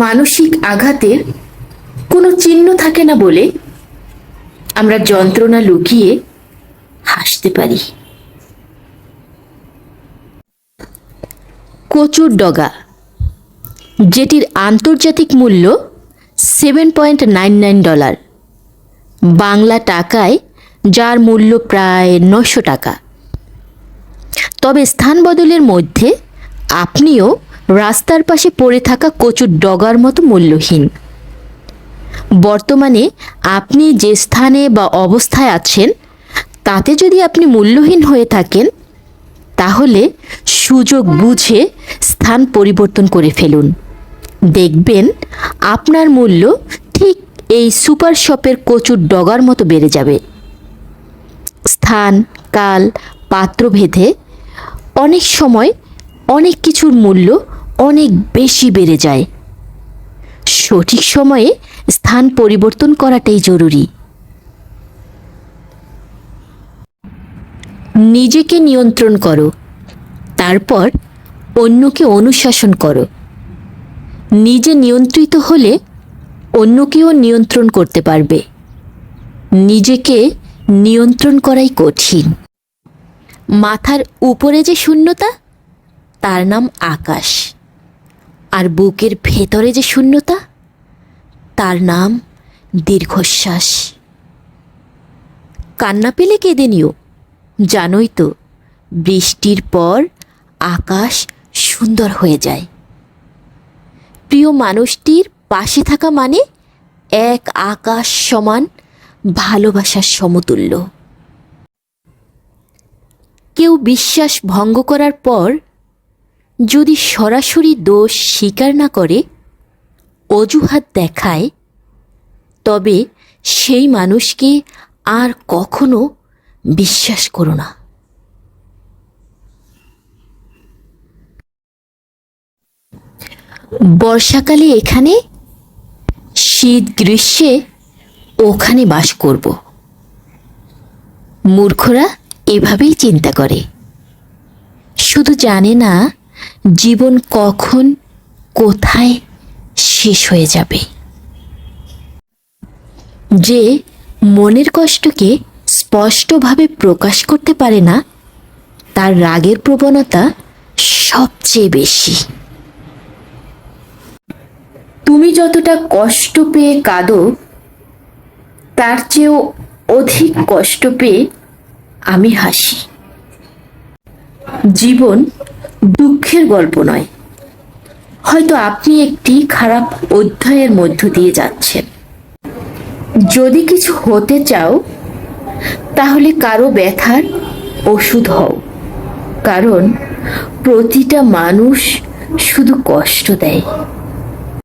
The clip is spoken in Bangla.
মানসিক আঘাতের কোনো চিহ্ন থাকে না বলে আমরা যন্ত্রণা লুকিয়ে হাসতে পারি। কচুর ডগা, যেটির আন্তর্জাতিক মূল্য seven point nine nine dollar. Bangla টাকায় যার মূল্য প্রায় নশো টাকা। তবে স্থান বদলের মধ্যে আপনিও রাস্তার পাশে পড়ে থাকা কচুর ডগার মতো মূল্যহীন। বর্তমানে আপনি যে স্থানে বা অবস্থায় আছেন, তাতে যদি আপনি মূল্যহীন হয়ে থাকেন, তাহলে সুযোগ বুঝে স্থান পরিবর্তন করে ফেলুন। দেখবেন আপনার মূল্য ঠিক এই সুপার শপের কচুর ডগার মতো বেড়ে যাবে। স্থান, কাল পাত্র পাত্রভেদে অনেক সময় অনেক কিছুর মূল্য অনেক বেশি বেড়ে যায়। সঠিক সময়ে স্থান পরিবর্তন করাটাই জরুরি। নিজেকে নিয়ন্ত্রণ করো, তারপর অন্যকে অনুশাসন করো। নিজে নিয়ন্ত্রিত হলে অন্যকেও নিয়ন্ত্রণ করতে পারবে। নিজেকে নিয়ন্ত্রণ করাই কঠিন। মাথার উপরে যে শূন্যতা, তার নাম আকাশ। আর বুকের ভেতরে যে শূন্যতা, তার নাম দীর্ঘশ্বাস। কান্না পেলে কেঁদে নিও। জানোই তো, বৃষ্টির পর আকাশ সুন্দর হয়ে যায়। প্রিয় মানুষটির পাশে থাকা মানে এক আকাশ সমান ভালোবাসার সমতুল্য। কেউ বিশ্বাস ভঙ্গ করার পর যদি সরাসরি দোষ স্বীকার না করে, অজুহাত দেখায়, তবে সেই মানুষকে আর কখনো বিশ্বাস করো না। বর্ষাকালে এখানে, শীত গ্রীষ্মে ওখানে বাস করব। মূর্খরা এভাবেই চিন্তা করে। শুধু জানে না জীবন কখন, কোথায় শেষ হয়ে যাবে? যে মনের কষ্টকে স্পষ্টভাবে প্রকাশ করতে পারে না, তার রাগের প্রবণতা সবচেয়ে বেশি। তুমি যতটা কষ্ট পেয়ে কাঁদো, তার চেয়েও অধিক কষ্ট পেয়ে আমি হাসি। জীবন দুঃখের গল্প নয়। হয়তো আপনি একটি খারাপ অধ্যায়ের মধ্য দিয়ে যাচ্ছেন। যদি কিছু হতে চাও, তাহলে কারও ব্যথার ওষুধ হও। কারণ প্রতিটা মানুষ শুধু কষ্ট দেয়।